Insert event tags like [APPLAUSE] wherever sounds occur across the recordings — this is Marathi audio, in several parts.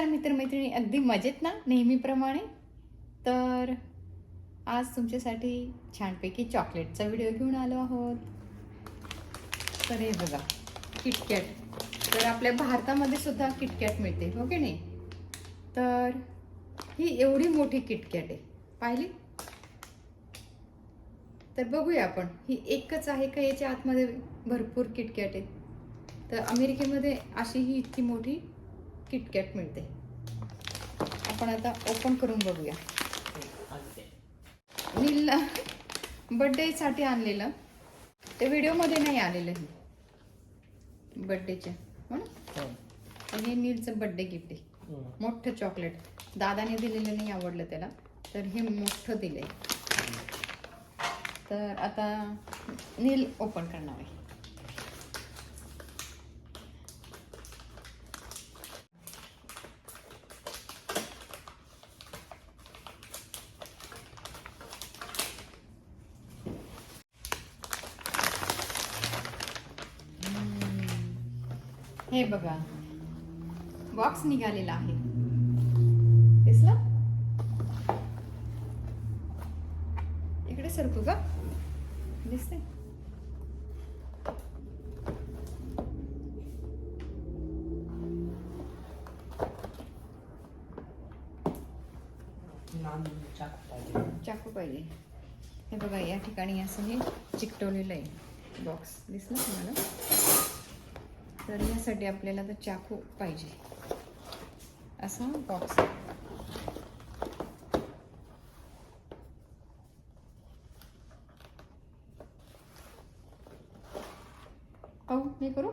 नमस्कार मित्रमैत्रिणी अगदी मजेत ना? नेहमीप्रमाणे? तर आज तुमच्यासाठी छानपैकी चॉकलेटचा व्हिडिओ घेऊन आलो आहोत. तर हे बघा किटकॅट. तर आपल्या भारतामध्ये सुद्धा किटकॅट मिळते हो की नाही? तर ही एवढी मोठी किटकॅट आहे. पाहिली? तर बघूया आपण. ही एकच आहे का? याच्या आतमध्ये भरपूर किटकॅट आहे तर अमेरिकेमध्ये अशी ही इतकी मोठी किटकॅट मिळते. आपण आता ओपन करून बघूया. नीलला बड्डेसाठी आणलेलं. ते व्हिडिओमध्ये नाही आलेलं हे. बड्डेच्या हो ना? आणि हे नीलचं बड्डे गिफ्ट आहे. मोठं चॉकलेट दादाने दिलेलं नाही आवडलं त्याला. तर हे मोठं दिलंय. तर आता नील ओपन करणार आहे. हे बघा. बॉक्स निघालेला आहे. दिसला? इकडे सरकू का दिसते चाकू पाहिजे. हे बघा या ठिकाणी असं हे चिकटवलेलं आहे. बॉक्स दिसलं तुम्हाला? तर यासाठी आपल्याला तर चाकू पाहिजे. असा बॉक्स पाहू मी करू?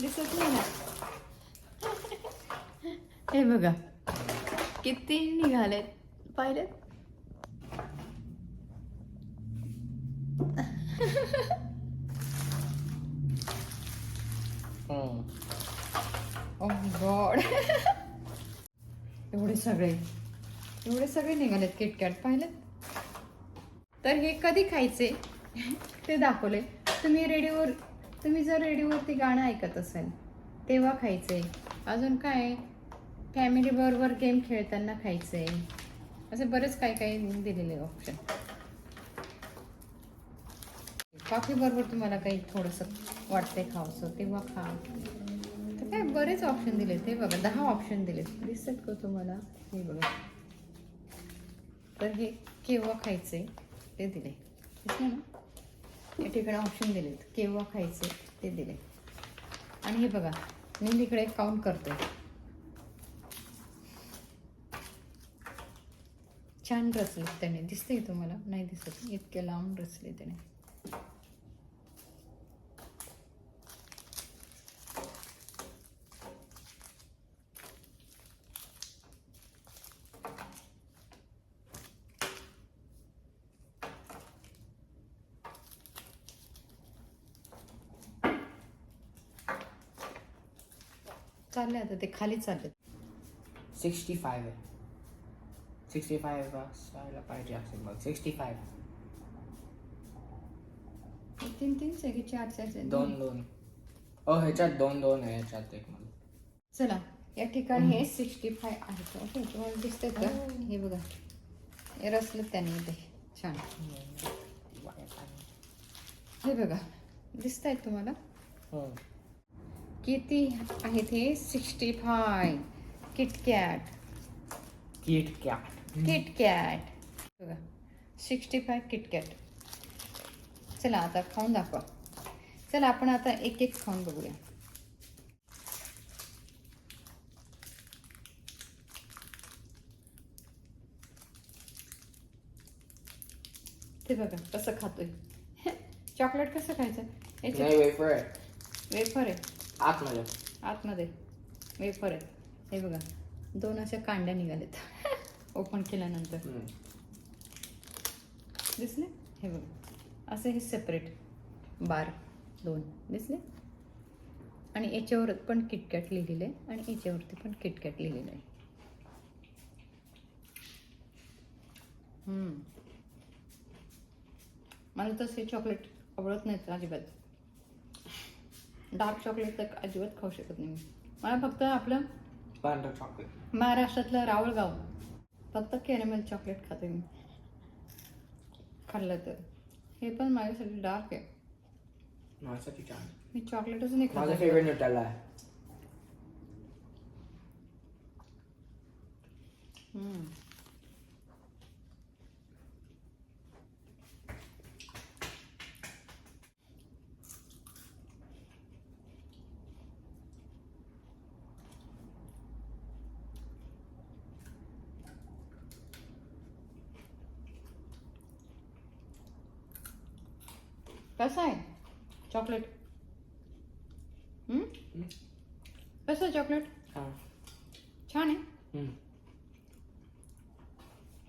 दिसत नाही ना. [LAUGHS] हे बघा. किती निघालेत. पाहिलेत? [LAUGHS] ओ गॉड [LAUGHS] एवढे सगळे. एवढे सगळे निघालेत किटकॅट पाहिलेत? तर हे कधी खायचे? ते दाखवले. तुम्ही रेडिओवर तुम्ही जर रेडिओवरती गाणं ऐकत असाल तेव्हा खायचं आहे अजून काय? फॅमिली बरोबर गेम खेळताना खायचं आहे असे बरेच काय काय दिलेले ऑप्शन कॉफीबरोबर तुम्हाला काही थोडंसं वाटतंय खावंसं तेव्हा खा. तर काय बरेच ऑप्शन दिले. ते बघा दहा ऑप्शन दिले दिसत का तुम्हाला? हे बघा. तर हे केव्हा खायचं आहे ते दिले ना? या ठिकाणी ऑप्शन दिलेत. केव्हा खायचे ते दिले आणि हे बघा मी तिकडे काउंट करते. छान रचले त्याने. दिसते तुम्हाला? नाही दिसत. इतके लांब रचले त्याने. चालले आता ते खाली चालले सिक्स्टी फाईव्ह आहे. सिक्स्टी फाईव्ह असायला पाहिजे असेल मग. Sixty five. तीन तीन आहे की चार चार आहे? दोन दोन. ओ ह्याच्यात दोन दोन आहे ह्याच्यात एक मला चला या ठिकाणी हे सिक्स्टी फाय आहेत ओके तुम्हाला दिसतंय का? हे बघा. हे रचलं त्याने इथे. छान. हे बघा. दिसत आहेत तुम्हाला? हो. किती आहेत हे? Sixty five. KitKat. KitKat KitKat. बघा. Sixty five KitKat. चला आता खाऊन दाखवा. चला आपण आता एक एक खाऊन बघूया. ते बघा कसं खातोय. चॉकलेट कसं खायचं? वेफर आहे. आतमध्ये. आतमध्ये. वेफर आहे हे बघा. दोन अशा कांड्या निघालेत ओपन [LAUGHS] केल्यानंतर. हम्म. दिसले? हे बघा. असे हे सेपरेट बार दोन. दिसले? आणि याच्यावर पण किटकॅट लिहिलेलं आहे आणि याच्यावरती पण किटकॅट लिहिलेलं आहे. हम्म. मला तसे चॉकलेट आवडत नाहीत अजिबात. डार्क चॉकलेट तर अजिबात खाऊ शकत नाही मी. मला फक्त आपलं पांढरं चॉकलेट महाराष्ट्रातलं रावळगाव. फक्त कॅरेमेल चॉकलेट खाते मी. खाल्लं तर. हे पण माझ्यासाठी डार्क आहे. माझ्यासाठी छान. मी चॉकलेटच नाही माझा खात फेवरेट आहे. हम्म. कसं आहे? चॉकलेट? कसं आहे चॉकलेट? छान आहे.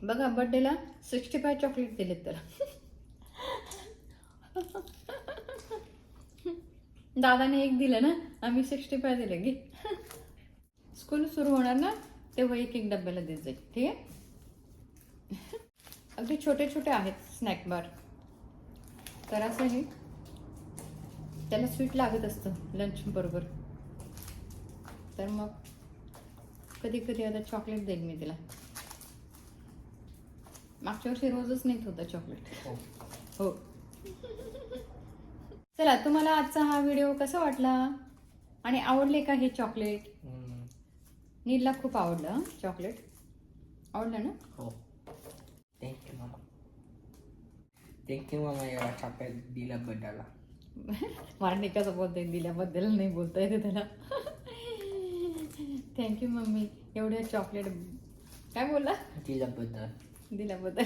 बघा बर्थडेला सिक्स्टी फाय चॉकलेट दिलेत त्याला. दादाने एक दिलं ना आम्ही सिक्स्टी फाय दिले घे. स्कूल सुरू होणार ना तेव्हा एक एक डब्याला देत जाईल ठीक आहे? अगदी छोटे छोटे आहेत स्नॅक बार तर असं हे त्याला स्वीट लागत असतं लंच बरोबर. तर मग कधी कधी आता चॉकलेट देईल मी तिला. मागच्या वर्षी रोजच नेत होता चॉकलेट हो. हो. चला तुम्हाला आजचा हा व्हिडिओ कसा वाटला? आणि आवडले का हे चॉकलेट. नीलला खूप आवडलं चॉकलेट आवडलं ना? हो थँक्यू मामा थँक्यू मामा एवढा चॉकलेट दिला बड्डाला मला कसं बोलता येईल दिल्याबद्दल नाही बोलता येते त्याला. Thank you mummy. एवढे चॉकलेट काय बोलला? दिल्याबद्दल. दिल्याबद्दल.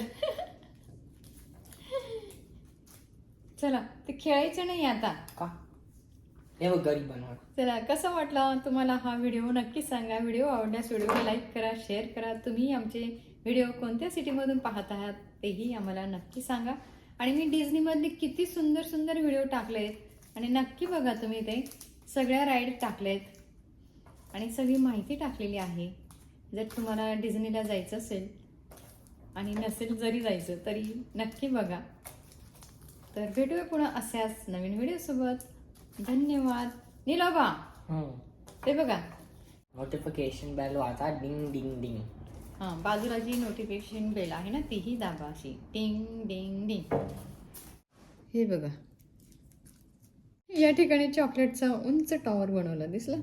चला ते खेळायचं नाही आता. का? हे बघ गरीब बनवा. चला कसं वाटलं तुम्हाला हा व्हिडिओ नक्की सांगा. व्हिडिओ आवडल्यास व्हिडिओला लाईक करा शेअर करा. तुम्ही आमचे व्हिडिओ कोणत्या सिटीमधून पाहत आहात तेही आम्हाला नक्की सांगा. आणि मी डिझनीमधले किती सुंदर सुंदर व्हिडिओ टाकलेत. आणि नक्की बघा तुम्ही ते. सगळ्या राईड टाकलेत. आणि सगळी माहिती टाकलेली आहे. जर तुम्हाला डिझनीला जायचं असेल आणि नसेल जरी जायचं तरी नक्की बघा. तर भेटूया पुन्हा अशाच नवीन व्हिडिओसोबत धन्यवाद. निलोबा. हम्म. ते बघा. नोटिफिकेशन बेल वाचा. डिंग डिंग डिंग हां बाजूला जी नोटिफिकेशन बेल आहे ना तीही दाबा अशी. टिंग डिंग डिंग हे बघा. या ठिकाणी चॉकलेटचा उंच टॉवर बनवला दिसला?